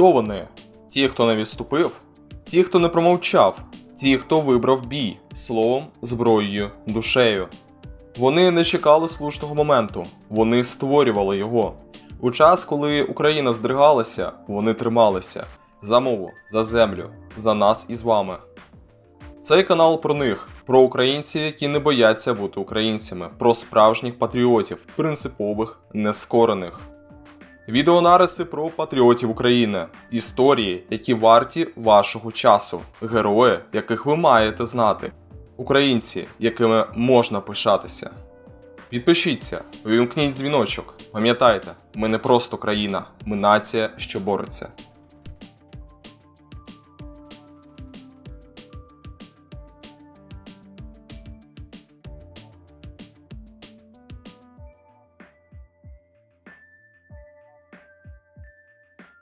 Хто вони? Ті, хто не відступив, ті, хто не промовчав, ті, хто вибрав бій словом, зброєю, душею. Вони не чекали слушного моменту, вони створювали його. У час, коли Україна здригалася, вони трималися за мову, за землю, за нас і з вами. Цей канал про них, про українців, які не бояться бути українцями, про справжніх патріотів, принципових, нескорених. Відеонариси про патріотів України, історії, які варті вашого часу, герої, яких ви маєте знати, українці, якими можна пишатися. Підпишіться, вимкніть дзвіночок. Пам'ятайте, ми не просто країна, ми нація, що бореться.